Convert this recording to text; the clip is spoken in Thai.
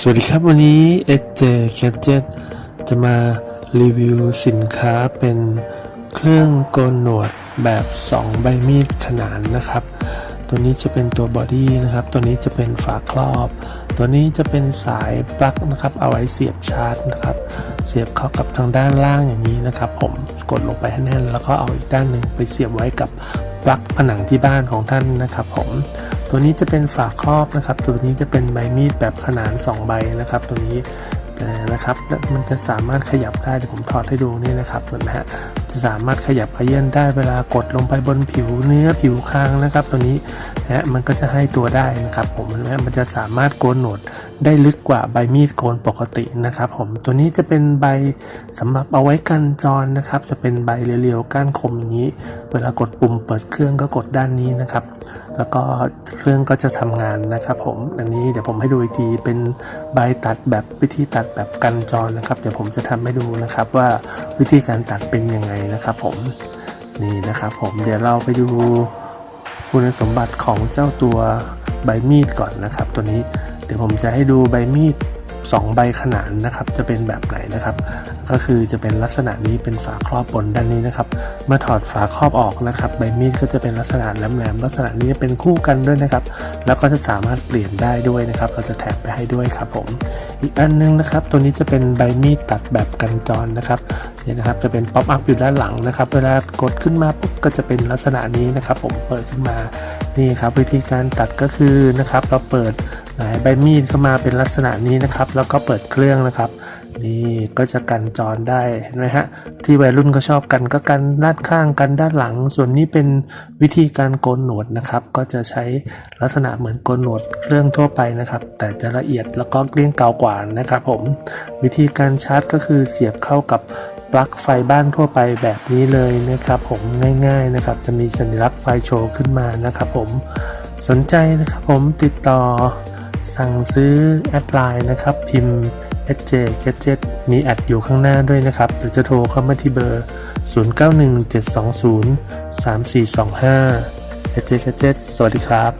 สวัสดีครับวันนี้ XJ Gadget จะมารีวิวสินค้าเป็นเครื่องโกนหนวดแบบ 2 ใบมีดขนานนะครับ ตัวนี้จะเป็นตัวบอดี้นะครับ ตัวนี้จะเป็นฝาครอบ ตัวนี้จะเป็นสายปลั๊กนะครับ เอาไว้เสียบชาร์จนะครับ เสียบเข้ากับทางด้านล่างอย่างนี้นะครับ ผมกดลงไปให้แน่น แล้วก็เอาอีกด้านหนึ่งไปเสียบไว้กับปลั๊กผนังที่บ้านของท่านนะครับ ผม ตัวนี้จะเป็นฝาครอบนะครับ ตัวนี้จะเป็นใบมีดแบบขนาน 2 ใบนะครับ ตัวนี้ นะครับมันจะสามารถขยับได้เดี๋ยวผมถอดให้ดูนี่นะครับเห็นไหมฮะจะสามารถขยับขยื่นได้เวลากดลงไปบนผิวเนื้อผิวคางนะครับ ตัวนี้นะฮะมันก็จะให้ตัวได้นะครับผมเห็นไหมมันจะสามารถโกนหนวดได้ลึกกว่าใบมีดโกนปกตินะครับผมตัวนี้จะเป็นใบสำหรับเอาไว้กันจรนะครับ จะเป็นใบเรียวๆก้านคมอย่างนี้ เวลากดปุ่มเปิดเครื่องก็กดด้านนี้นะครับ แล้วก็เครื่องก็จะทำงานนะครับ ผมอันนี้เดี๋ยวผมให้ดูอีกทีเป็นใบตัดแบบวิธีตัดแบบกันจรนะครับ เดี๋ยวผมจะทำให้ดูนะครับว่าวิธีการตัดเป็นยังไงนะครับผมนี่นะครับผมเดี๋ยวเราไปดูคุณสมบัติของเจ้าตัวใบมีดก่อนนะครับ ตัวนี้เดี๋ยวผมจะให้ดูใบมีด 2 ใบขนานนะครับจะเป็นแบบไหนนะครับ ก็คือจะเป็นลักษณะนี้เป็นฝาครอบบนด้านนี้นะครับเมื่อถอดฝาครอบออกนะครับ ใบมีดก็จะเป็นลักษณะแหลมๆลักษณะนี้เป็นคู่กันด้วยนะครับ แล้วก็จะสามารถเปลี่ยนได้ด้วยนะครับ เราจะแถมไปให้ด้วยครับผม อีกอันนึงนะครับ ตัวนี้จะเป็นใบมีดตัดแบบกันจรนะครับเนี่ยนะครับจะเป็นป๊อปอัพอยู่ด้านหลังนะครับเวลากดขึ้นมาปุ๊บก็จะเป็นลักษณะนี้นะครับ ผมเปิดขึ้นมานี่ครับวิธีการตัดก็คือนะครับเราเปิด ใบมีดเข้ามาเป็นลักษณะนี้นะครับ แล้วก็เปิดเครื่องนะครับ นี่ก็จะกันจรได้เห็นไหมฮะที่วัยรุ่นก็ชอบกันก็กันด้านข้างกันด้านหลัง ส่วนนี้เป็นวิธีการโกนหนวดนะครับ ก็จะใช้ลักษณะเหมือนโกนหนวดเครื่องทั่วไปนะครับ แต่จะละเอียดแล้วก็เกลี้ยงเกากว่านะครับ ผมวิธีการชาร์จก็คือเสียบเข้ากับปลั๊กไฟบ้านทั่วไปแบบนี้เลยนะครับ ผมง่าย ๆนะครับ จะมีสัญลักษณ์ไฟโชว์ขึ้นมานะครับ ผมสนใจนะครับ ผมติดต่อ สั่งซื้อแอดไลน์นะครับ พิมพ์ SJ Gadget มีแอดอยู่ข้างหน้าด้วยนะครับ หรือจะโทรเข้ามาที่เบอร์ 0917203425 SJ Gadget สวัสดีครับ